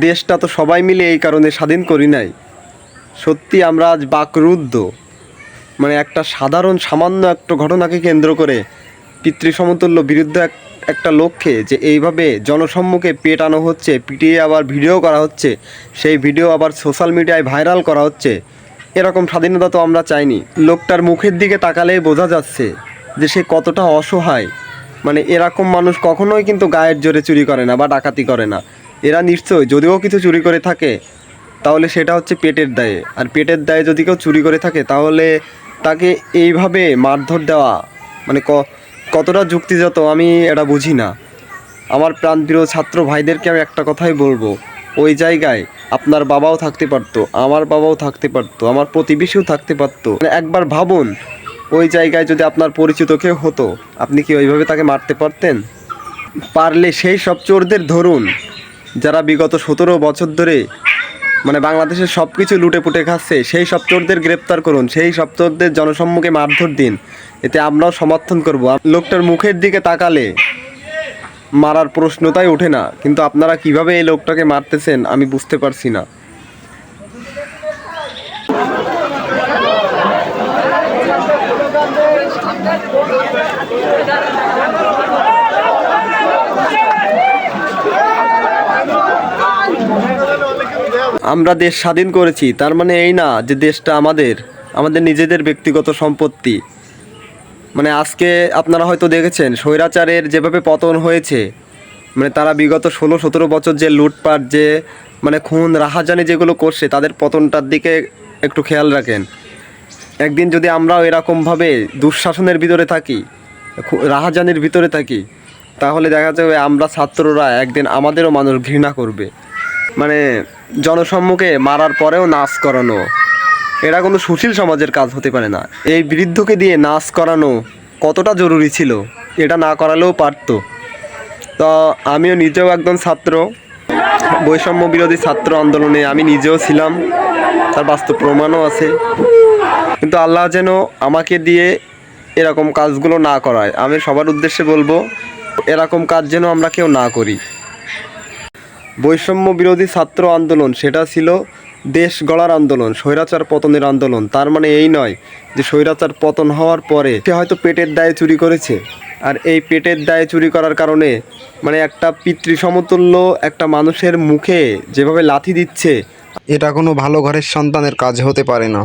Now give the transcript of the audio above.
দেশটা তো সবাই মিলে এই কারণে স্বাধীন করি নাই। সত্যি আমরা আজ বাকরুদ্ধ। মানে একটা সাধারণ সামান্য একটা ঘটনাকে কেন্দ্র করে পিতৃসমতুল্য বিরুদ্ধে এক একটা লক্ষ্যে যে এইভাবে জনসম্মুখে পেটানো হচ্ছে, পিটিয়ে আবার ভিডিও করা হচ্ছে, সেই ভিডিও আবার সোশ্যাল মিডিয়ায় ভাইরাল করা হচ্ছে, এরকম স্বাধীনতা তো আমরা চাইনি। লোকটার মুখের দিকে তাকালেই বোঝা যাচ্ছে যে সে কতটা অসহায়। মানে এরকম মানুষ কখনোই কিন্তু গায়ের জোরে চুরি করে না বা ডাকাতি করে না। এরা নিশ্চয়ই যদিও কিছু চুরি করে থাকে, তাহলে সেটা হচ্ছে পেটের দায়ে। আর পেটের দায়ে যদি কেউ চুরি করে থাকে, তাহলে তাকে এইভাবে মারধর দেওয়া মানে ক, কতটা যুক্তিযত আমি এটা বুঝি না। আমার প্রাণপ্রিয় ছাত্র ভাইদেরকে আমি একটা কথাই বলব, ওই জায়গায় আপনার বাবাও থাকতে পারতো, আমার বাবাও থাকতে পারতো, আমার প্রতিবেশীও থাকতে পারতো। মানে একবার ভাবুন, ওই জায়গায় যদি আপনার পরিচিত কেউ হতো, আপনি কি ওইভাবে তাকে মারতে পারতেন? পারলে সেই সব চোরদের ধরুন যারা বিগত সতেরো বছর ধরে মানে বাংলাদেশের সব কিছু লুটে পুটে খাচ্ছে, সেই সব চোরদের গ্রেপ্তার করুন, সেই সব চোরদের জনসম্মুখে মারধর দিন। এতে আমরাও সমর্থন করব। লোকটার মুখের দিকে তাকালে মারার প্রশ্নটাই ওঠে না। কিন্তু আপনারা কীভাবে এই লোকটাকে মারতেছেন আমি বুঝতে পারছি না। আমরা দেশ স্বাধীন করেছি, তার মানে এই না যে দেশটা আমাদের আমাদের নিজেদের ব্যক্তিগত সম্পত্তি। মানে আজকে আপনারা হয়তো দেখেছেন, স্বৈরাচারের যেভাবে পতন হয়েছে মানে তারা বিগত ষোলো সতেরো বছর যে লুটপাট, যে মানে খুন, রাহাজানি যেগুলো করছে, তাদের পতনটার দিকে একটু খেয়াল রাখেন। একদিন যদি আমরাও এরকমভাবে দুঃশাসনের ভিতরে থাকি রাহাজানির ভিতরে থাকি, তাহলে দেখা যাবে আমরা ছাত্ররা একদিন আমাদেরও মানুষ ঘৃণা করবে। মানে জনসম্মুখে মারার পরেও নাচ করানো। এটা কোনো সুশীল সমাজের কাজ হতে পারে না। এই বৃদ্ধকে দিয়ে নাচ করানো কতটা জরুরি ছিল, এটা না করালেও পারতো। তো আমিও নিজেও একজন ছাত্র, বৈষম্য বিরোধী ছাত্র আন্দোলনে আমি নিজেও ছিলাম, তার বাস্তব প্রমাণও আছে। কিন্তু আল্লাহ যেন আমাকে দিয়ে এরকম কাজগুলো না করায়। আমি সবার উদ্দেশ্যে বলব, এরকম কাজ যেন আমরা কেউ না করি। বৈষম্য বিরোধী ছাত্র আন্দোলন, সেটা ছিল দেশ গড়ার আন্দোলন, স্বৈরাচার পতনের আন্দোলন। তার মানে এই নয় যে স্বৈরাচার পতন হওয়ার পরে সে হয়তো পেটের দায়ে চুরি করেছে। আর এই পেটের দায়ে চুরি করার কারণে মানে একটা পিতৃ সমতুল্য একটা মানুষের মুখে যেভাবে লাথি দিচ্ছে, এটা কোনো ভালো ঘরের সন্তানের কাজ হতে পারে না।